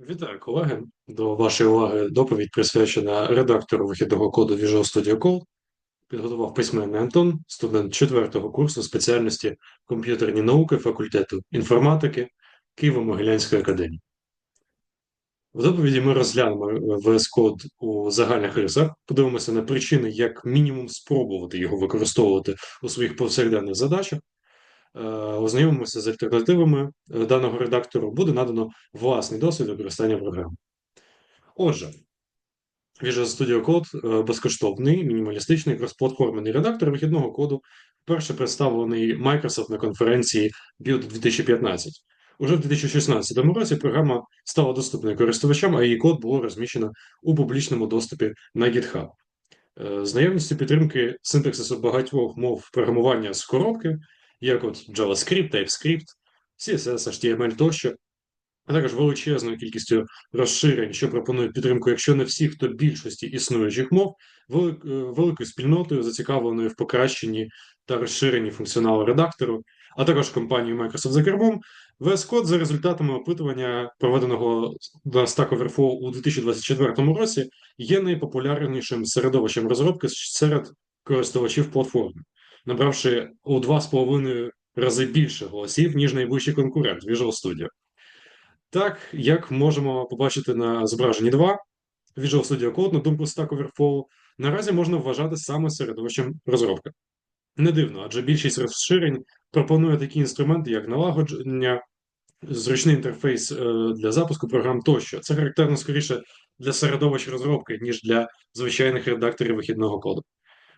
Вітаю, колеги. До вашої уваги доповідь присвячена редактору вихідного коду Visual Studio Code. Підготував письменний Антон, студент 4 курсу спеціальності комп'ютерні науки факультету інформатики Києво-Могилянської академії. В доповіді ми розглянемо VS Code у загальних рисах, подивимося на причини, як мінімум спробувати його використовувати у своїх повсякденних задачах, ознайомимося з альтернативами е, даного редактору, буде надано власний досвід використання програми. Отже, Visual Studio Code е, безкоштовний, мінімалістичний кросплатформений редактор вихідного коду, вперше представлений Microsoft на конференції Build 2015. Уже в 2016 році програма стала доступною користувачам, а її код було розміщено у публічному доступі на GitHub. З наявністю підтримки синтаксису багатьох мов програмування з коробки як от JavaScript, TypeScript, CSS, HTML тощо, а також величезною кількістю розширень, що пропонують підтримку, якщо не всіх, то більшості існуючих мов, е, великою спільнотою, зацікавленою в покращенні та розширенні функціоналу редактору, а також компанією Microsoft за кермом, VS Code за результатами опитування, проведеного на Stack Overflow у 2024 році, є найпопулярнішим середовищем розробки серед користувачів платформи набравши у 2,5 рази більше голосів, ніж найближчий конкурент Visual Studio. Так, як можемо побачити на зображенні 2, Visual Studio Code, на думку Stack Overflow, наразі можна вважати саме середовищем розробки. Не дивно, адже більшість розширень пропонує такі інструменти, як налагодження, зручний інтерфейс е, для запуску програм тощо. Це характерно скоріше для середовищ розробки, ніж для звичайних редакторів вихідного коду.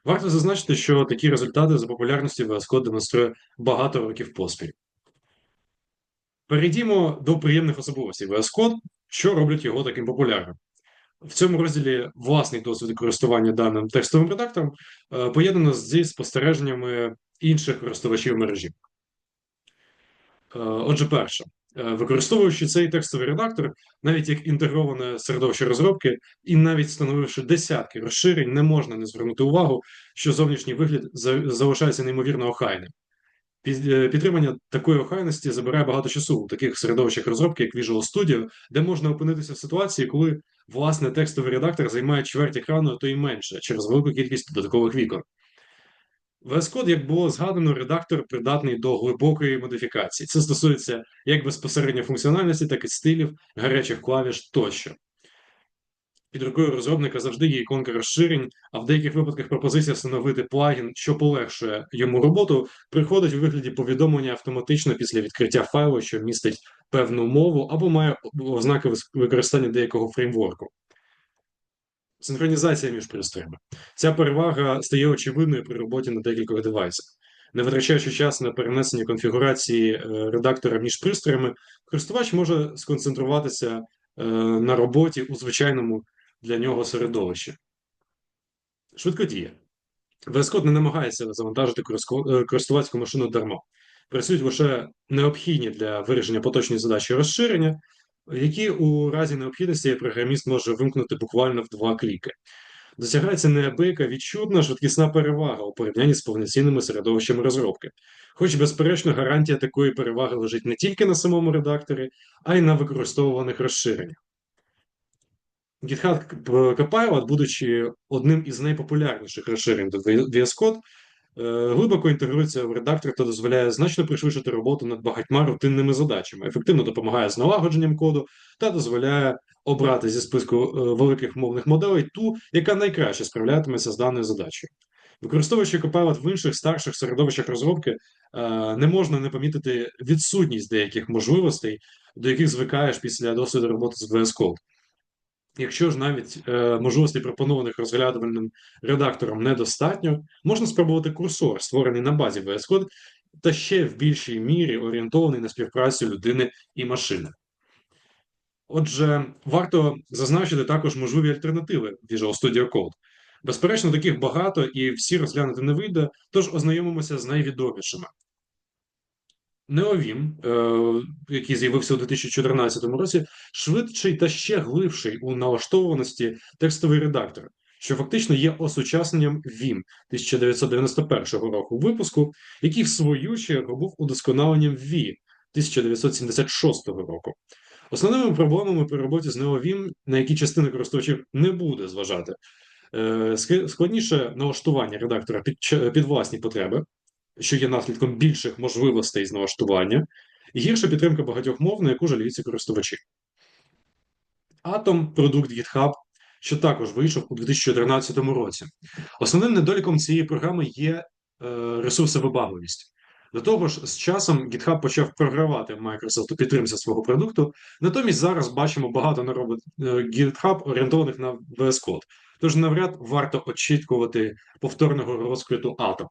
Варто зазначити, що такі результати за популярністю VS демонструє багато років поспіль. Перейдімо до приємних особливостей Code, що роблять його таким популярним. В цьому розділі власний досвід користування даним текстовим редактором е, поєднано зі спостереженнями інших користувачів мережі. Е, отже, перше, використовуючи цей текстовий редактор, навіть як інтегроване середовище розробки, і навіть встановивши десятки розширень, не можна не звернути увагу, що зовнішній вигляд залишається неймовірно охайним. Е, підтримання такої охайності забирає багато часу у таких середовищах розробки, як Visual Studio, де можна опинитися в ситуації, коли власне текстовий редактор займає чверть екрану, а то й менше через велику кількість додаткових вікон. VS Code, як було згадано, редактор придатний до глибокої модифікації. Це стосується як безпосередньо функціональності, так і стилів, гарячих клавіш тощо. Під рукою розробника завжди є іконка розширень, а в деяких випадках пропозиція встановити плагін, що полегшує йому роботу, приходить у вигляді повідомлення автоматично після відкриття файлу, що містить певну мову або має ознаки використання деякого фреймворку. Синхронізація між пристроями. Ця перевага стає очевидною при роботі на декількох девайсах. Не витрачаючи час на перенесення конфігурації е, редактора між пристроями, користувач може сконцентруватися е, на роботі у звичайному для нього середовищі. Швидкодія. VS Code не намагається завантажити е, користувацьку машину дарма. Працюють лише необхідні для вирішення поточної задачі розширення, які у разі необхідності програміст може вимкнути буквально в два кліки. Досягається неабияка відчутна швидкісна перевага у порівнянні з повноцінними середовищами розробки. Хоч, безперечно, гарантія такої переваги лежить не тільки на самому редакторі, а й на використовуваних розширеннях. GitHub Copilot, будучи одним із найпопулярніших розширень до VS Code, Е, глибоко інтегрується в редактор та дозволяє значно пришвидшити роботу над багатьма рутинними задачами, ефективно допомагає з налагодженням коду та дозволяє обрати зі списку е, великих мовних моделей ту, яка найкраще справлятиметься з даною задачею. Використовуючи Copilot в інших старших середовищах розробки, е, не можна не помітити відсутність деяких можливостей, до яких звикаєш після досвіду роботи з VS Code. Якщо ж навіть е, можливостей пропонованих розглядувальним редактором недостатньо, можна спробувати курсор, створений на базі VS Code, та ще в більшій мірі орієнтований на співпрацю людини і машини. Отже, варто зазначити також можливі альтернативи Visual Studio Code. Безперечно, таких багато і всі розглянути не вийде, тож ознайомимося з найвідомішими. Неовім, е, який з'явився у 2014 році, швидший та ще глибший у налаштованості текстовий редактор, що фактично є осучасненням Vim 1991 року випуску, який в свою чергу був удосконаленням VI 1976 року. Основними проблемами при роботі з NeoVim, на які частини користувачів не буде зважати, е, складніше налаштування редактора під, під власні потреби, що є наслідком більших можливостей з налаштування, і гірша підтримка багатьох мов, на яку жаліються користувачі. Atom – продукт GitHub, що також вийшов у 2014 році. Основним недоліком цієї програми є е, ресурсовибагливість. До того ж, з часом GitHub почав програвати Microsoft у підтримці свого продукту. Натомість зараз бачимо багато наробот е, GitHub орієнтованих на VS Code. Тож навряд варто очікувати повторного розквіту Atom.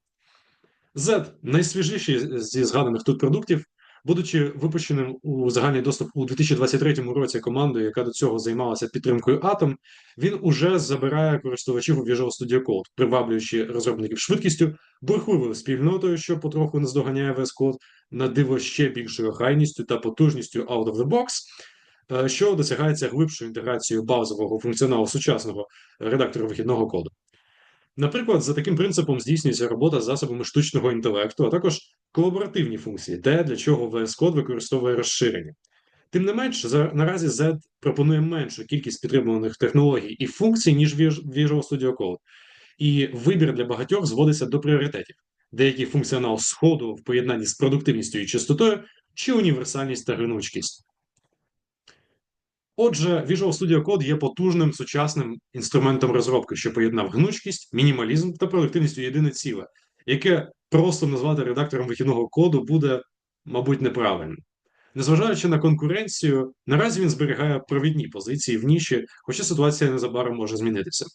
Z найсвіжіший зі згаданих тут продуктів, будучи випущеним у загальний доступ у 2023 році командою, яка до цього займалася підтримкою Atom, він уже забирає користувачів у Visual Studio Code, приваблюючи розробників швидкістю, бурхливою спільнотою, що потроху наздоганяє VS Code, на диво ще більшою охайністю та потужністю out of the box, е, що досягається глибшою інтеграцією базового функціоналу сучасного редактора вихідного коду. Наприклад, за таким принципом здійснюється робота з засобами штучного інтелекту, а також колаборативні функції, те, для чого VS Code використовує розширення. Тим не менш, за, наразі Z пропонує меншу кількість підтримуваних технологій і функцій, ніж Visual Studio Code. І вибір для багатьох зводиться до пріоритетів. Деякий функціонал сходу в поєднанні з продуктивністю і чистотою, чи універсальність та гнучкість. Отже, Visual Studio Code є потужним сучасним інструментом розробки, що поєднав гнучкість, мінімалізм та продуктивність у єдине ціле, яке просто назвати редактором вихідного коду буде, мабуть, неправильно. Незважаючи на конкуренцію, наразі він зберігає провідні позиції в ніші, хоча ситуація незабаром може змінитися.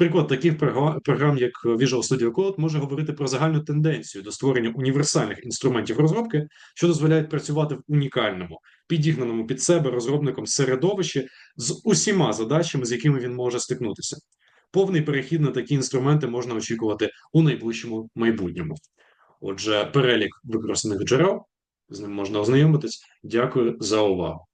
Приклад таких програм, як Visual Studio Code, може говорити про загальну тенденцію до створення універсальних інструментів розробки, що дозволяють працювати в унікальному, підігнаному під себе розробником середовищі з усіма задачами, з якими він може стикнутися. Повний перехід на такі інструменти можна очікувати у найближчому майбутньому. Отже, перелік використаних джерел з ним можна ознайомитись. Дякую за увагу.